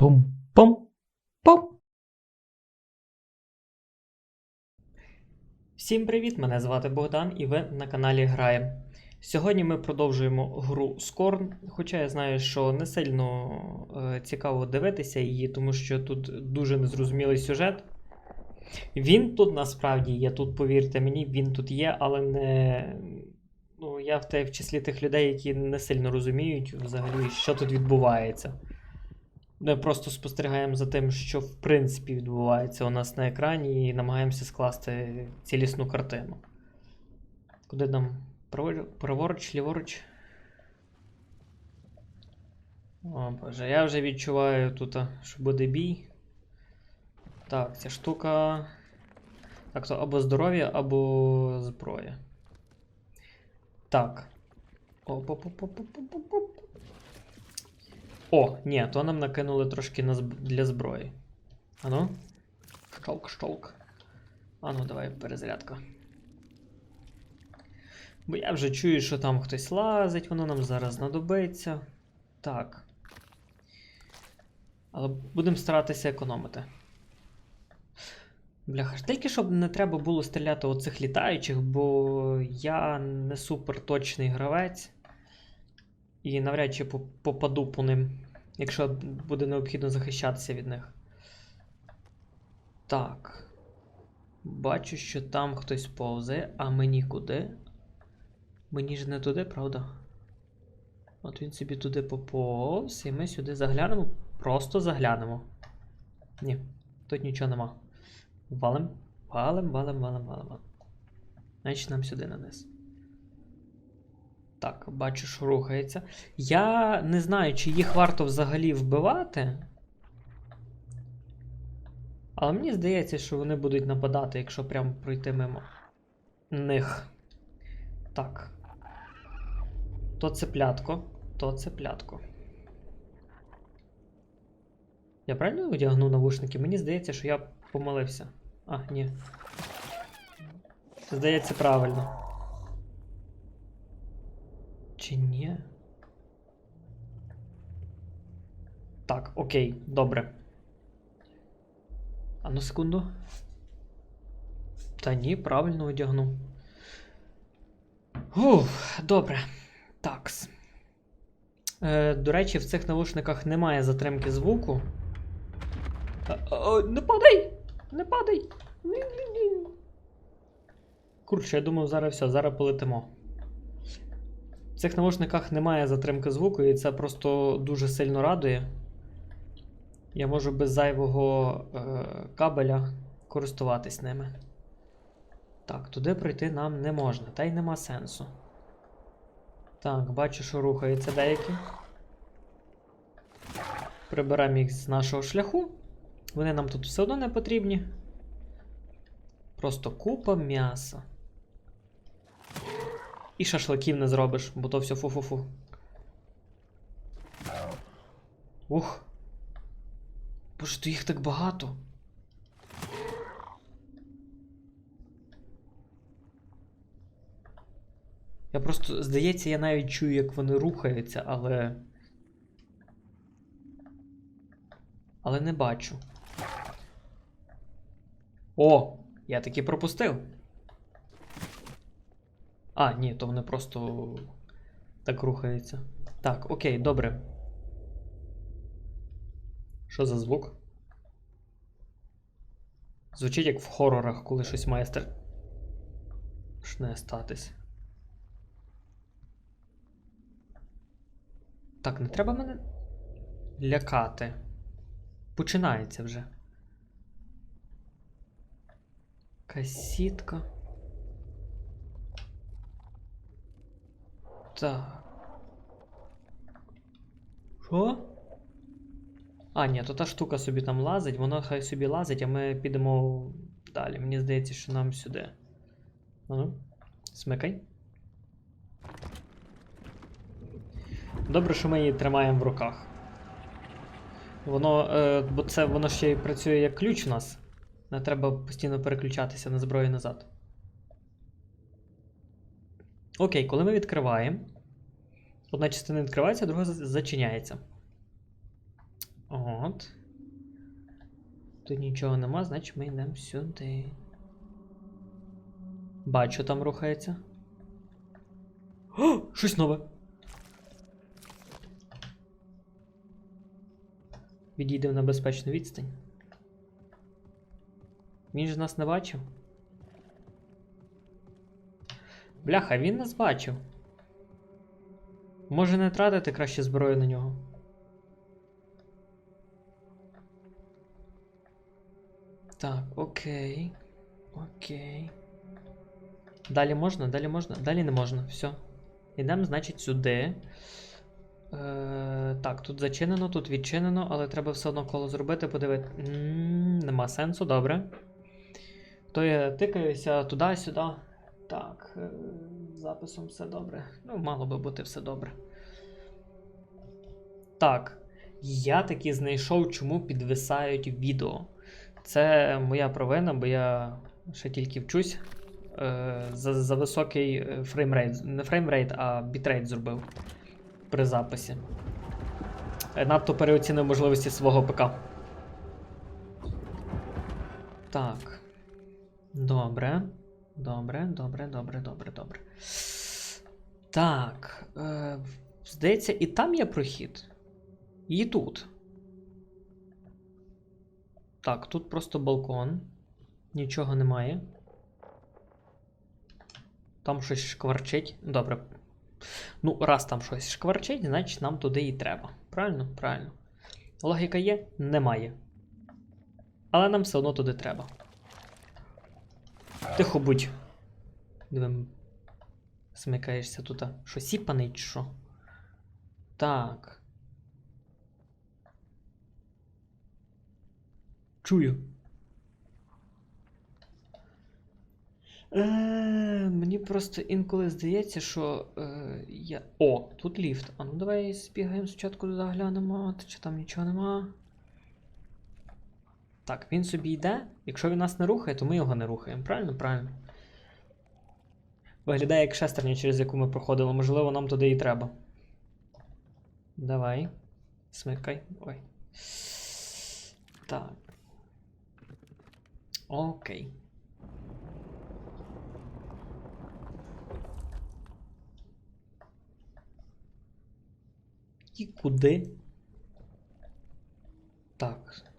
Пум-пум-пум. Всім привіт! Мене звати Богдан і ви на каналі Граєм. Сьогодні ми продовжуємо гру Скорн, хоча я знаю, що не сильно е, цікаво дивитися її, тому що тут дуже незрозумілий сюжет. Він тут насправді є, тут, повірте мені, він тут є, але не. Ну, я в, те, в числі тих людей, які не сильно розуміють взагалі, що тут відбувається. Ми просто спостерігаємо за тим, що в принципі відбувається у нас на екрані, і намагаємося скласти цілісну картину. Куди нам? Праворуч, ліворуч? О боже, я вже відчуваю тут, що буде бій. Так, ця штука. Так, то або здоров'я, або зброя. Так. Оп-оп-оп-оп-оп-оп-оп. О, ні, то нам накинули трошки на зб... для зброї. Ану. Штолк, штолк. Ану, давай перезарядка. Бо я вже чую, що там хтось лазить, воно нам зараз знадобиться. Так. Але будемо старатися економити. Бляха, ж тільки щоб не треба було стріляти оцих літаючих, бо я не супер точний гравець. І навряд чи попаду по ним, якщо буде необхідно захищатися від них. Так. Бачу, що там хтось повзає, а мені куди? Мені ж не туди, правда? От він собі туди поповз, і ми сюди заглянемо. Просто заглянемо. Ні, тут нічого нема. Валим, валим, валим, валим. валим. Значить нам сюди наниз. Так, бачу, що рухається. Я не знаю, чи їх варто взагалі вбивати. Але мені здається, що вони будуть нападати, якщо прямо пройти мимо них. Так. То цеплятко, то цеплятко. Я правильно одягну навушники? Мені здається, що я помилився. А, ні. Здається, правильно. Чи ні? Так, окей, добре. А ну секунду. Та ні, правильно одягну. Уф, добре. Такс. Е, до речі, в цих навушниках немає затримки звуку. Е, е, не падай! Не падай! Курче, я думав, зараз все, зараз полетимо. Цих навушниках немає затримки звуку, і це просто дуже сильно радує. Я можу без зайвого е, кабеля користуватись ними. Так, туди пройти нам не можна, та й нема сенсу. Так, бачу, що рухаються деякі. Приберемо їх з нашого шляху. Вони нам тут все одно не потрібні. Просто купа м'яса. І шашликів не зробиш, бо то все фу-фу-фу. Ух. Боже, то їх так багато. Я просто, здається, я навіть чую, як вони рухаються, але. Але не бачу. О! Я таки пропустив. А, ні, то вони просто так рухаються. Так, окей, добре. Що за звук? Звучить як в хорорах, коли щось має стар... Шне статись. Так, не треба мене лякати. Починається вже. Касітка. Так. Що? А, ні, то та штука собі там лазить, вона хай собі лазить, а ми підемо далі. Мені здається, що нам сюди. Ну, смикай. Добре, що ми її тримаємо в руках. Воно. Е, бо це воно ще й працює як ключ у нас. Не треба постійно переключатися на зброю назад. Окей, коли ми відкриваємо. Одна частина відкривається, друга зачиняється. От. Тут нічого нема, значить ми йдемо сюди. Бачу, там рухається. О, щось нове. Відійдемо на безпечну відстань. Він ж нас не бачив. Бляха, він нас бачив. Може не тратити краще зброю на нього. Так, окей. Окей. Далі можна? Далі можна? Далі не можна. Все. Йдемо, значить, сюди. Е, так, тут зачинено, тут відчинено, але треба все одно коло зробити, подивити. М, Нема сенсу, добре. То я тикаюся туди-сюди. Так, е, записом все добре. Ну, мало би бути все добре. Так. Я таки знайшов, чому підвисають відео. Це моя провина, бо я ще тільки вчусь. Е, за, за високий е, фреймрейт. Не фреймрейт, а бітрейт зробив при записі. Надто переоцінив можливості свого ПК. Так. Добре. Добре, добре, добре, добре, добре. Так. Е, здається, і там є прохід. І тут. Так, тут просто балкон. Нічого немає. Там щось шкварчить. Добре. Ну, раз там щось шкварчить, значить нам туди і треба. Правильно? Правильно. Логіка є? Немає. Але нам все одно туди треба. Тихо будь. Дивим. Смикаєшся тут. Що сіпаний чи що? Так. Чую. Е, мені просто інколи здається, що е, я. О, тут ліфт. А ну давай збігаємо спочатку туди глянемо, чи там нічого нема. Так, він собі йде. Якщо він нас не рухає, то ми його не рухаємо. Правильно? Правильно. Виглядає як шестерня, через яку ми проходили. Можливо, нам туди і треба. Давай. Смикай. Ой. Так. Окей. І куди?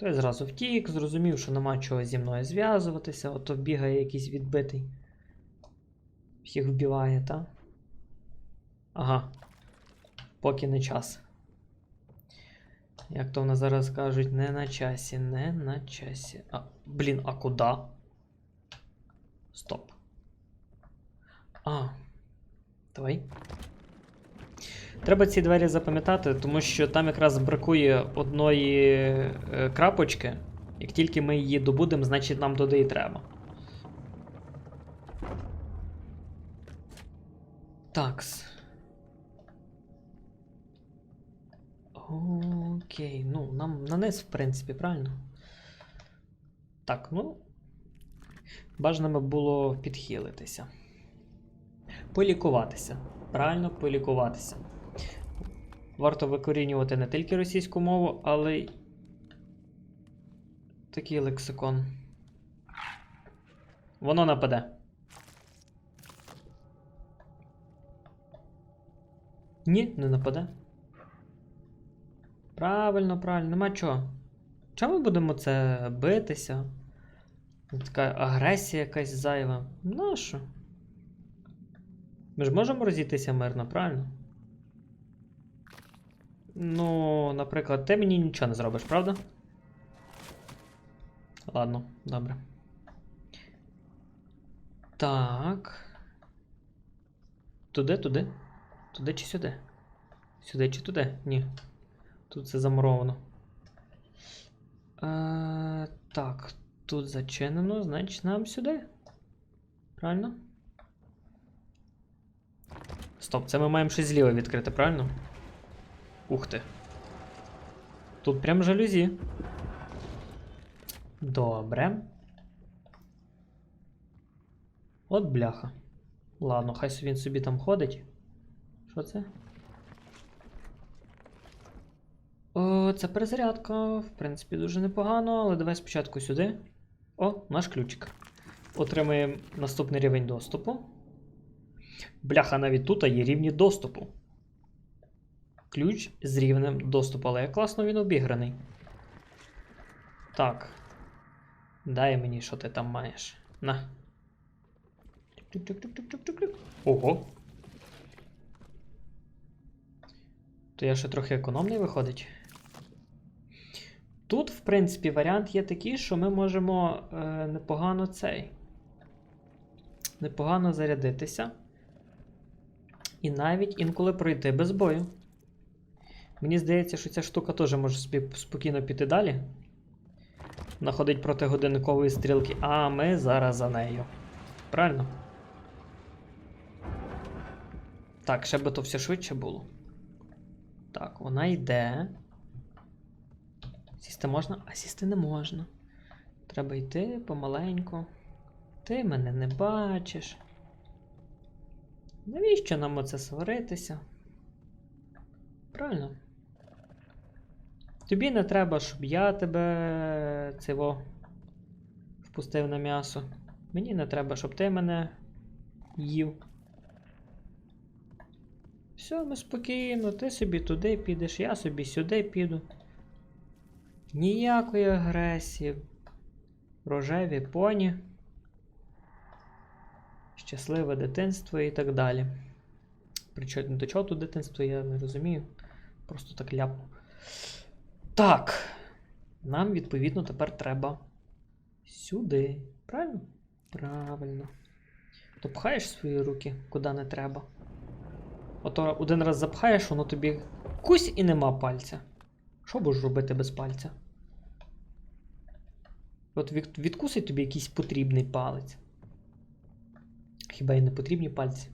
Так, то я зразу втік, зрозумів, що нема чого зі мною зв'язуватися, ото бігає якийсь відбитий. Всіх вбиває, та? Ага. Поки не час. Як то в нас зараз кажуть, не на часі, не на часі. А, блін, а куди? Стоп. А. Давай. Треба ці двері запам'ятати, тому що там якраз бракує одної е, крапочки. Як тільки ми її добудемо, значить нам туди і треба. Такс. Окей, ну, нам на низ, в принципі, правильно? Так, ну. Бажано було підхилитися. Полікуватися. Правильно полікуватися. Варто викорінювати не тільки російську мову, але й такий лексикон. Воно нападе. Ні, не нападе. Правильно, правильно, нема чого. Чому ми будемо це битися? Така агресія якась зайва. Нащо? Ми ж можемо розійтися мирно, правильно? Ну, наприклад, ти мені нічого не зробиш, правда? Ладно, добре. Так. Туди, туди? Туди чи сюди? Сюди чи туди? Ні. Тут все замуровано. Е, так, тут зачинено, значить нам сюди. Правильно? Стоп, це ми маємо щось зліва відкрити, правильно? Ух ти. Тут прям жалюзі. Добре. От бляха. Ладно, хай він собі там ходить. Що це? О, це перезарядка, в принципі, дуже непогано, але давай спочатку сюди. О, наш ключик. Отримаємо наступний рівень доступу. Бляха, навіть тут є рівні доступу. Ключ з рівнем доступу, але як класно він обіграний. Так. Дай мені, що ти там маєш. На. Ого. То я ще трохи економний виходить. Тут, в принципі, варіант є такий, що ми можемо е, непогано цей. Непогано зарядитися. І навіть інколи пройти без бою. Мені здається, що ця штука теж може собі спокійно піти далі. Находить проти годинникової стрілки, а ми зараз за нею. Правильно? Так, ще би то все швидше було. Так, вона йде. Сісти можна, а сісти не можна. Треба йти помаленьку. Ти мене не бачиш. Навіщо нам оце сваритися? Правильно? Тобі не треба, щоб я тебе цього впустив на м'ясо. Мені не треба, щоб ти мене їв. Все, ми спокійно, ти собі туди підеш, я собі сюди піду. Ніякої агресії. Рожеві поні. Щасливе дитинство і так далі. Причому до чого тут дитинство, я не розумію. Просто так ляпну. Так. Нам, відповідно, тепер треба сюди. Правильно? Правильно. То пхаєш свої руки куди не треба. Ото один раз запхаєш, воно тобі кусь і нема пальця. Що будеш робити без пальця? От відкусить тобі якийсь потрібний палець. Хіба й не потрібні пальці?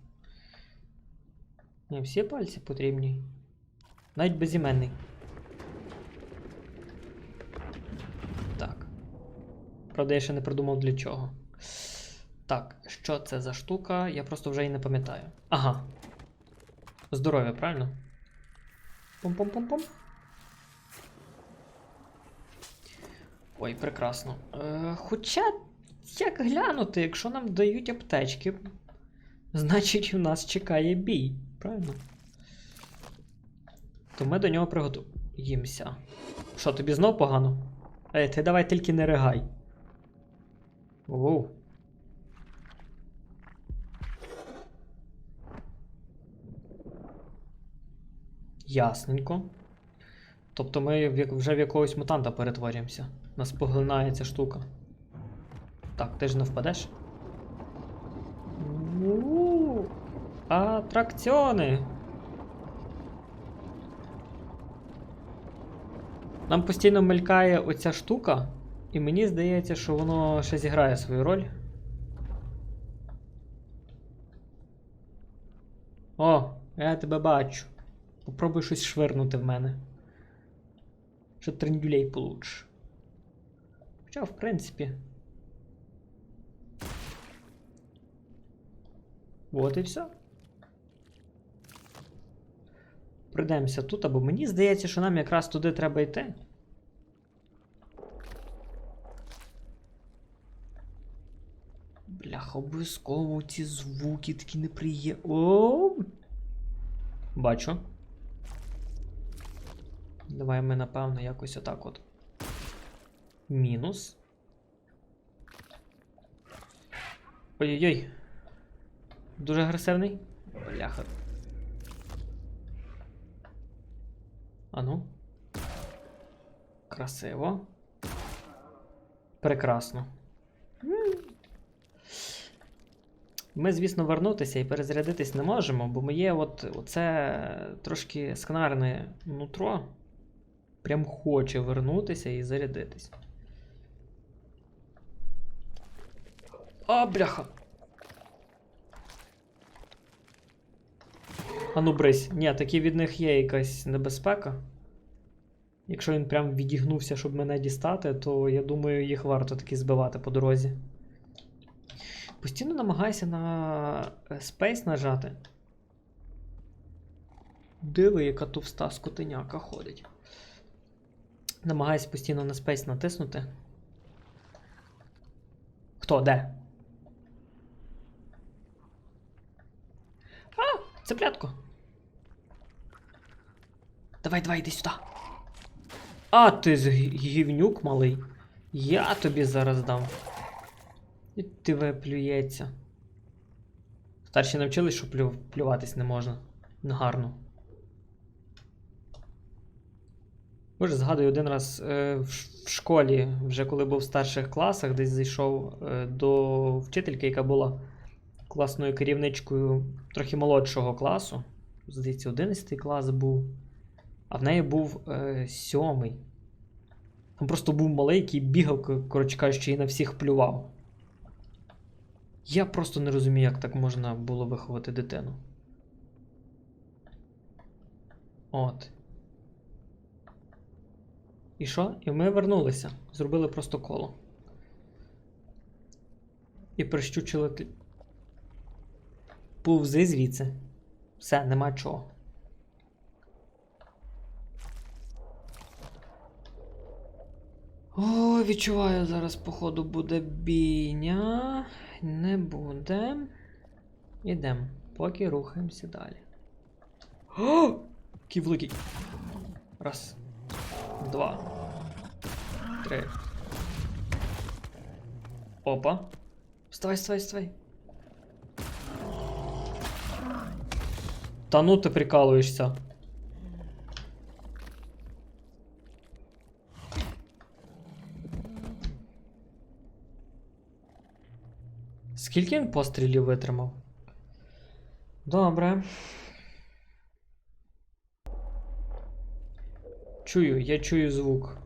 Ні, всі пальці потрібні. Навіть безіменний. Правда, я ще не придумав для чого. Так, що це за штука? Я просто вже і не пам'ятаю. Ага. Здоров'я, правильно? Пум-пум-пум-пум. Ой, прекрасно. Е, хоча, як глянути, якщо нам дають аптечки, значить в нас чекає бій, правильно? То ми до нього приготуємося. Що, тобі знов погано? Ей, ти давай тільки не ригай. Оу. Ясненько. Тобто ми вже в якогось мутанта перетворюємося. Нас поглинає ця штука. Так, ти ж не впадеш? У-у-у. Атракціони! Нам постійно мелькає оця штука, і мені здається, що воно ще зіграє свою роль. О, я тебе бачу. Попробуй щось швирнути в мене. Що трендюлей получиш. Хоча, в принципі. От і все. Пройдемося тут, або мені здається, що нам якраз туди треба йти. Бляха, обов'язково ці звуки такі неприємні. О! Бачу. Давай ми, напевно, якось отак от. Мінус. Ой-ой-ой. Дуже агресивний. Бляха. Ану. Красиво. Прекрасно. Ми, звісно, вернутися і перезарядитись не можемо, бо моє от оце трошки скнарне нутро. Прям хоче вернутися і зарядитись. А, бляха. А ну брись. Ні, таки від них є якась небезпека. Якщо він прям відігнувся, щоб мене дістати, то я думаю, їх варто таки збивати по дорозі. Постійно намагайся на е, Space нажати. Диви, яка товста скотиняка ходить. Намагаюсь постійно на спейс натиснути. Хто? Де? А! Цеплятко! Давай, давай, йди сюди. А, ти гівнюк малий. Я тобі зараз дам. І ти виплюється. Старші навчились, що плю... плюватись не можна. Негарно. Боже, згадую один раз е, в, школі, вже коли був в старших класах, десь зайшов е, до вчительки, яка була класною керівничкою трохи молодшого класу. Здається, 11 клас був. А в неї був е, сьомий. Там просто був малий, який бігав, коротше кажучи, і на всіх плював. Я просто не розумію, як так можна було виховати дитину. От. І що? І ми вернулися. Зробили просто коло. І прищучили. Повзи звідси. Все, нема чого. О, відчуваю, зараз, походу, буде бійня. Не буде. Ідем. Поки рухаємося далі. О! Який великий. Раз. Два. Три. Опа. Вставай, вставай, вставай. Та ну ти прикалуєшся. Скільки він пострілів витримав? Добре. Чую, я чую звук.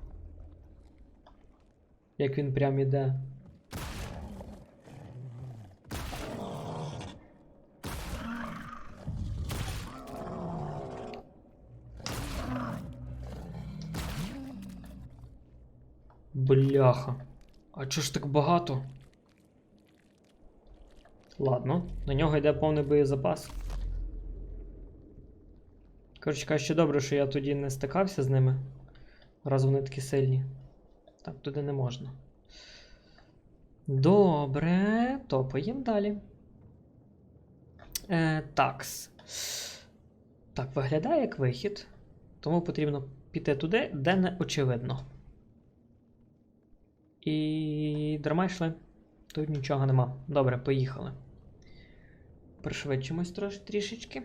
Як він прям іде. Бляха. А чого ж так багато? Ладно, на нього йде повний боєзапас. Коротше кажучи, добре, що я тоді не стикався з ними. Раз вони такі сильні. Так, туди не можна. Добре, топаємо далі. Е, такс. Так, виглядає як вихід. Тому потрібно піти туди, де не очевидно. І дарма йшли. Тут нічого нема. Добре, поїхали. Пришвидшимось трош, трішечки.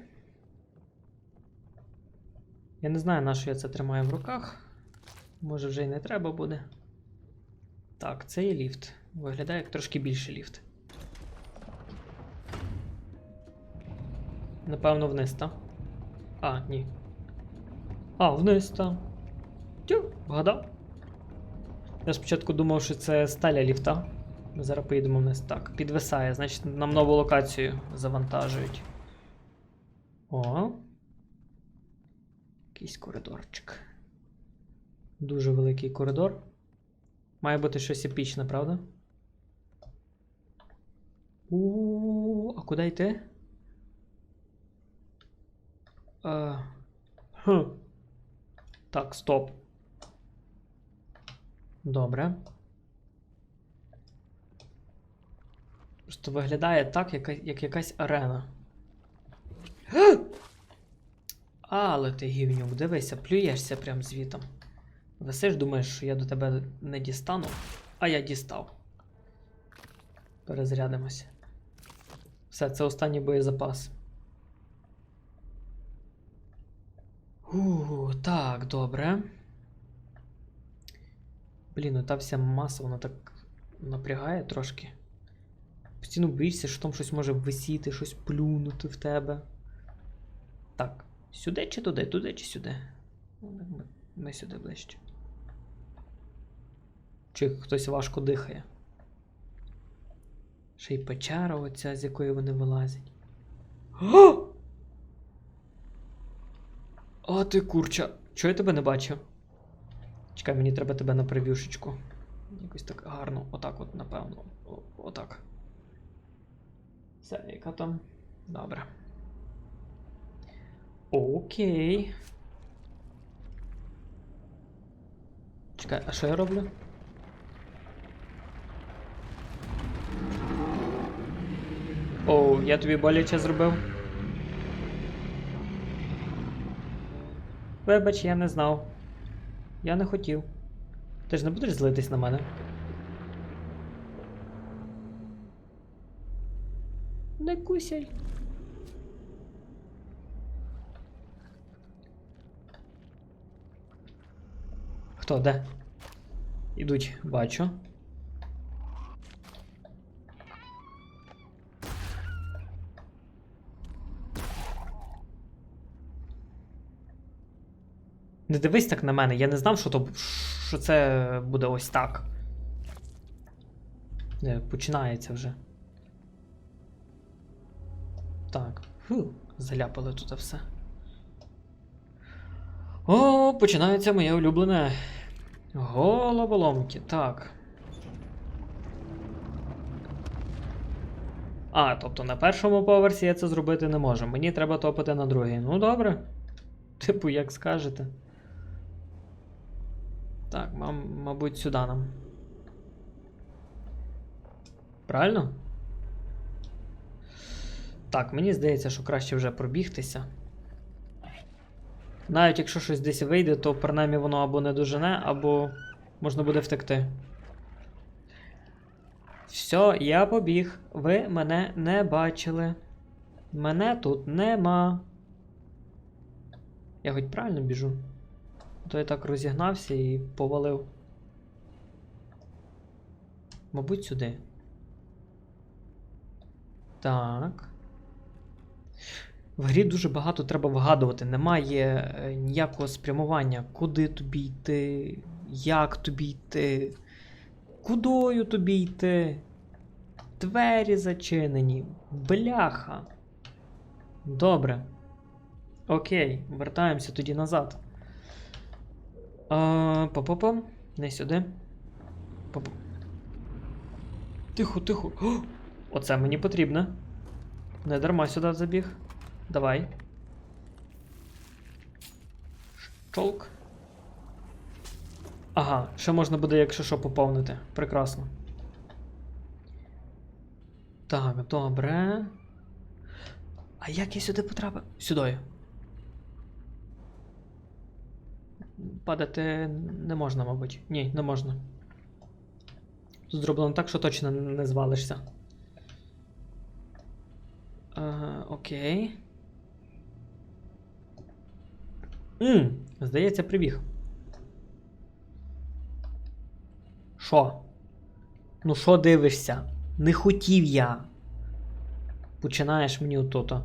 Я не знаю, на що я це тримаю в руках. Може вже й не треба буде. Так, це є ліфт. Виглядає як трошки більший ліфт. Напевно, вниз, та? А, ні. А, вниз, та. Тю, вгадав. Я спочатку думав, що це сталя ліфта. Ми зараз поїдемо вниз. Так, підвисає, значить нам нову локацію завантажують. О. Якийсь коридорчик. Дуже великий коридор. Має бути щось епічне, правда? У, а куди йти? Е, хм. Так, стоп. Добре. Просто виглядає так, як, як якась арена. Але ти гівнюк, дивися, плюєшся прям звітом. Висиш, думаєш, що я до тебе не дістану, а я дістав. Перезарядимося. Все, це останній боєзапас. У, так, добре. Блін, ну та вся маса, вона так напрягає трошки. Постійно боїшся, що там щось може висіти, щось плюнути в тебе. Так, сюди чи туди? Туди чи сюди? Ну, Ми, ми сюди ближче. Чи хтось важко дихає? Ще й печера оця, з якої вони вилазять. О! А ти курча. Чого я тебе не бачив? Чекай, мені треба тебе на прев'юшечку. Якось так гарно. Отак от, напевно. Отак. Яка там? Добре. Окей. Чекай, а що я роблю? Оу, я тобі боляче зробив. Вибач, я не знав. Я не хотів. Ти ж не будеш злитись на мене? Не кусяй. Хто де? Ідуть, бачу. Не дивись так на мене, я не знав, що, то, що це буде ось так. Не, починається вже. Так. Фу, заляпали тут все. О, починається моє улюблене. Головоломки. Так. А, тобто на першому поверсі я це зробити не можу. Мені треба топити на другий. Ну добре. Типу, як скажете. Так, мабуть, сюди нам. Правильно? Так, мені здається, що краще вже пробігтися. Навіть якщо щось десь вийде, то принаймні воно або не дожене, або можна буде втекти. Все, я побіг. Ви мене не бачили. Мене тут нема. Я хоч правильно біжу? То я так розігнався і повалив. Мабуть, сюди. Так. В грі дуже багато треба вгадувати. Немає е, ніякого спрямування, куди тобі йти, як тобі йти, кудою тобі йти. Двері зачинені. Бляха. Добре. Окей, вертаємося тоді назад. Па-па-пам. Не сюди. Па-па. Тихо, тихо. О, оце мені потрібно. Не дарма сюди забіг. Давай. Щолк. Ага, ще можна буде, якщо що, поповнити. Прекрасно. Так, добре. А як я сюди потрапив? Сюди. Падати не можна, мабуть. Ні, не можна. Зроблено так, що точно не звалишся. Окей. Мм, здається, прибіг. Що? Ну, що дивишся? Не хотів я. Починаєш мені отото.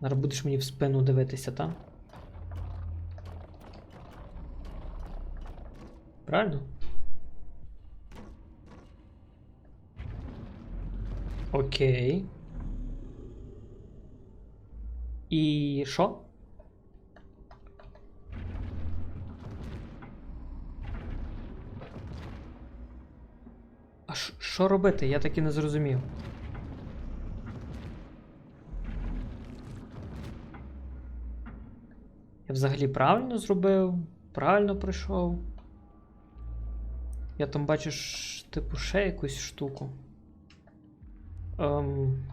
Зараз будеш мені в спину дивитися, так? Правильно? Окей. І що? А що робити? Я так і не зрозумів. Я взагалі правильно зробив? Правильно пройшов? Я там бачу, типу, ще якусь штуку. Ем...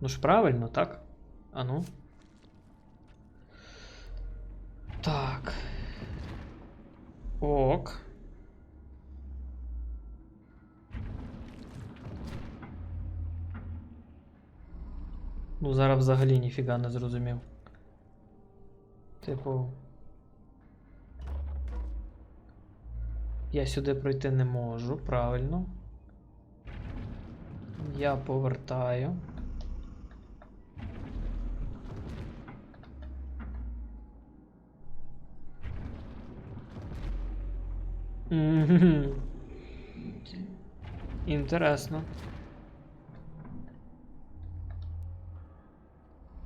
Ну ж правильно, так? А ну. Так. Ок. Ну, зараз взагалі ніфіга не зрозумів. Типу. Я сюди пройти не можу, правильно. Я повертаю. Мгм. Інтересно.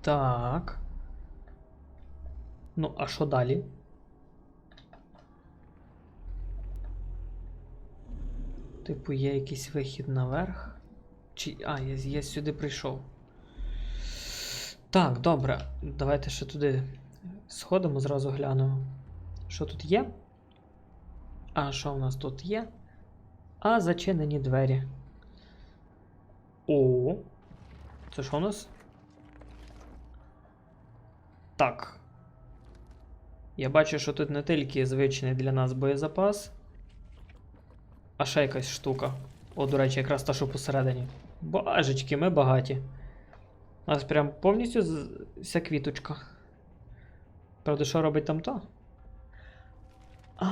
Так. Ну, а що далі? Типу, є якийсь вихід наверх? Чи. А, я, я сюди прийшов. Так, добре. Давайте ще туди сходимо, зразу глянемо. Що тут є? А що у нас тут є? А зачинені двері. О. Це що у нас? Так. Я бачу, що тут не тільки звичний для нас боєзапас, а ще якась штука. О, до речі, якраз та, що посередині. Бажечки, ми багаті. У нас прям повністю вся квіточка. Правда, що робить там то? А,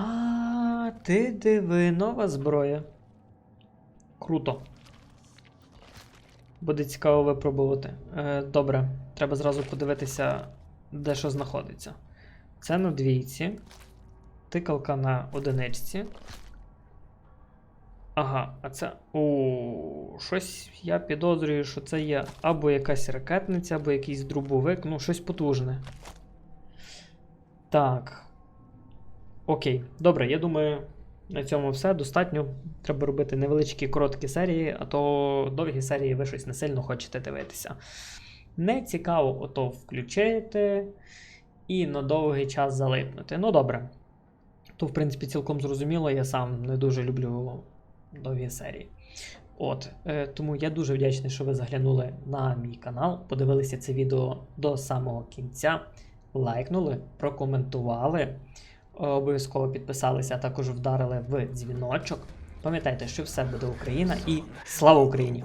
ти диви, нова зброя. Круто. Буде цікаво випробувати. Е, добре, треба зразу подивитися, де що знаходиться. Це на двійці. Тикалка на одиничці. Ага, а це. О, щось я підозрюю, що це є або якась ракетниця, або якийсь дробовик, ну, щось потужне. Так. Окей, добре, я думаю, на цьому все достатньо. Треба робити невеличкі короткі серії, а то довгі серії ви щось не сильно хочете дивитися. Не цікаво, ото включити і на довгий час залипнути. Ну добре. То, в принципі, цілком зрозуміло, я сам не дуже люблю довгі серії. От, е, тому я дуже вдячний, що ви заглянули на мій канал, подивилися це відео до самого кінця, лайкнули, прокоментували, обов'язково підписалися, а також вдарили в дзвіночок. Пам'ятайте, що все буде Україна і слава Україні!